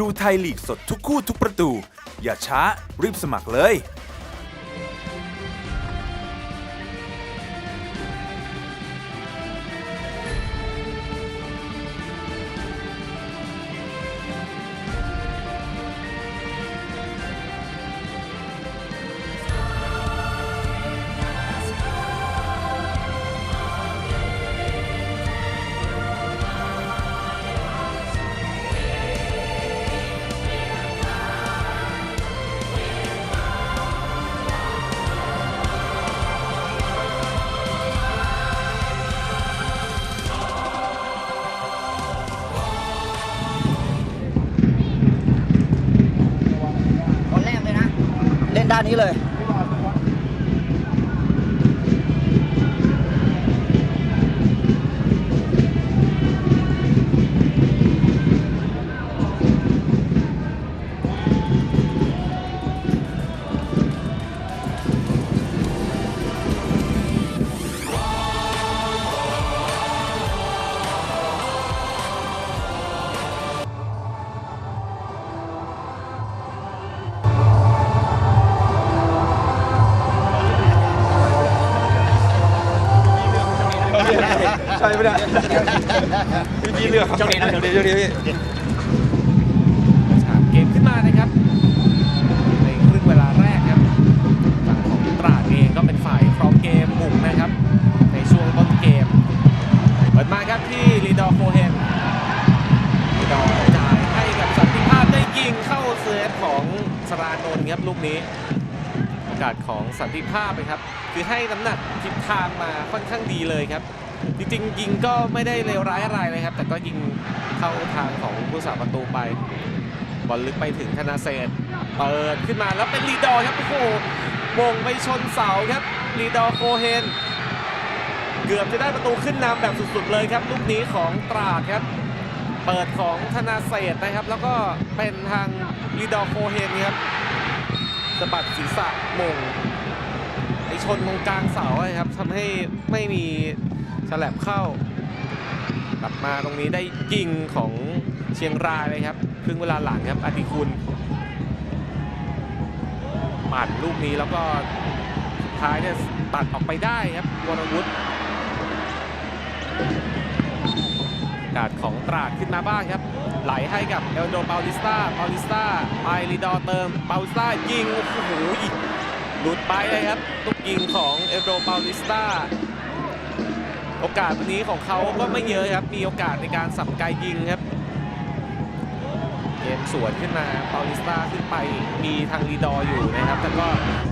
ดูไทยลีกสดทุกคู่ทุกประตู อย่าช้ารีบสมัครเลย ด้านนี้เลย ใช่ไหมเนี่ยพี่เลือกเจ้านี้นะเจ้านี้เจ้านี้พี่ฉากเกมขึ้นมานะครับ ในครึ่งเวลาแรกครับฝั่งของตราดเองก็เป็นฝ่ายครองเกมบุกนะครับ ในช่วงต้นเกม เปิดมาครับที่ลีดอร์โคเฮนลีดอร์จ่ายให้กับสันติภาพได้ยิงเข้าเซฟของสรานนท์ครับลูกนี้โอกาสของสันติภาพนะครับ คือให้น้ำหนักทิศทางมาค่อนข้างดีเลยครับ จริงๆ ยิงก็ไม่ได้เลวร้ายอะไรเลยครับ แต่ก็ยิงเข้าทางของผู้สาประตูไป บอลลึกไปถึงธนาเศษเปิดขึ้นมาแล้วเป็นลีดอครับโอ้โหมงไปชนเสาครับลีดอโคเฮน เกือบจะได้ประตูขึ้นนำแบบสุดๆเลยครับลูกนี้ของตราดครับ เปิดของธนาเศษนะครับ แล้วก็เป็นทางลีดอโคเฮนครับสะบัดศีรษะมงไปชนตรงกลางเสาครับทำให้ไม่มี ฉลับเข้ากลับมาตรงนี้ได้ยิงของเชียงรายเลยครับครึ่งเวลาหลังครับอธิคุณปั่นลูกนี้แล้วก็ท้ายเนี่ยตัดออกไปได้ครับวรวุฒิกาดของตราดขึ้นมาบ้างครับ ไหลให้กับเอลโดเปาลิสตาเปาลิสตาไปลีดอ์เติมเปาลิสตายิงโอ้โหหลุดไปเลยครับลูกยิงของเอลโดเปาลิสตา โอกาสวันนี้ของเขาก็ไม่เยอะครับ มีโอกาสในการสับไกยิงครับ เกมสวนขึ้นมาปาลิสตาขึ้นไปมีทางรีดออยู่นะครับ แต่ก็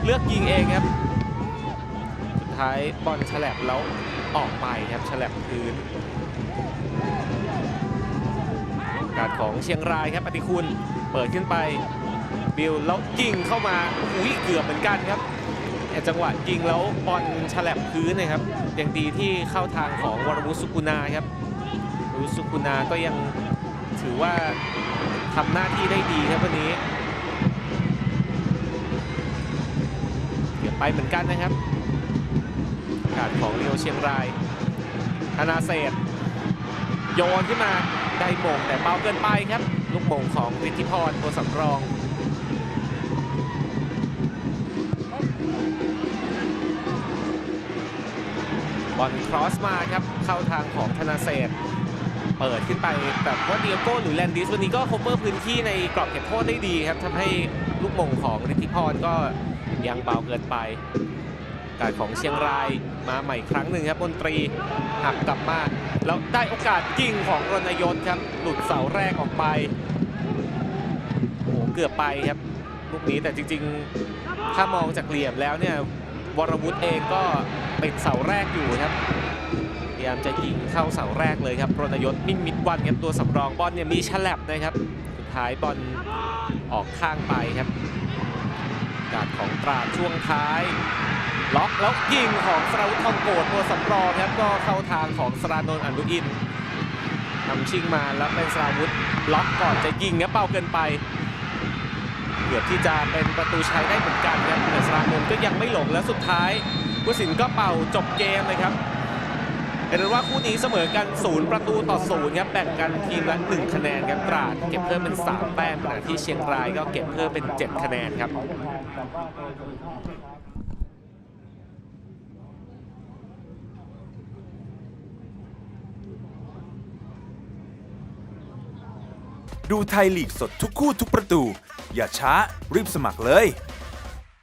เลือกยิงเองครับ สุดท้ายบอลฉลับแล้วออกไปครับฉลับพื้นกาสของเชียงรายครับปฏิคุณ เปิดขึ้นไป บิลแล้วยิงเข้ามาอุ้ยเกือบเหมือนกันครับ แต่จังหวะยิงแล้วบอลฉลับพื้นนะครับยังดีที่เข้าทางของวรวุฒิสุกุณาครับวรุสุกุณาก็ยังถือว่าทำหน้าที่ได้ดีครับวันนี้เกือบไปเหมือนกันนะครับการของเรียวเชียงรายธนาเศษโยนขึ้นมาได้โมงแต่เบาเกินไปครับ ลูกโมงของฤทธิพรตัวสำรอง บอลครอสมาครับ เข้าทางของธนาเศษเปิดขึ้นไปแบบว่าเดียโก้หรือแลนดิสวันนี้ก็โคเวอร์พื้นที่ในกรอบเขตโทษได้ดีครับทำให้ลูกมงของฤทธิพรก็ยังเบาเกินไปการของเชียงรายมาใหม่ครั้งหนึ่งครับบนตรีหักกลับมาแล้วได้โอกาสยิงของรณยศครับหลุดเสาแรกออกไปโอ้โหเกือบไปครับลูกนี้แต่จริงๆ ถ้ามองจากเหลี่ยมแล้วเนี่ย วรวุฒิเองก็ติดเสาแรกอยู่ครับพยายามจะยิงเข้าเสาแรกเลยครับรณยศมิ่งมิดวันครับตัวสำรองบอลเนี่ยมีฉลับนะครับสุดท้ายบอลออกข้างไปครับการของตราช่วงท้าย ล็อกแล้วยิงของสราวุธทองโกดตัวสำรองครับก็เข้าทางของสรานนท์อนุอินนำชิงมาแล้วเป็นสราวุธล็อกก่อนจะยิงครับเบาเกินไป เกือบที่จะเป็นประตูชัยได้เหมือนกันครับแต่สรานน ก็ยังไม่หลงแล้วสุดท้ายผู้สินก็เป่าจบเกมเลยครับเป็นว่าคู่นี้เสมอกัน 0 ประตูต่อ 0 ครับแบ่งกันทีมละ 1 คะแนนครับตราดเก็บเพิ่มเป็น 3 แต้มขณะที่เชียงรายก็เก็บเพิ่มเป็น 7 คะแนนครับดูไทยลีกสดทุกคู่ทุกประตู อย่าช้ารีบสมัครเลย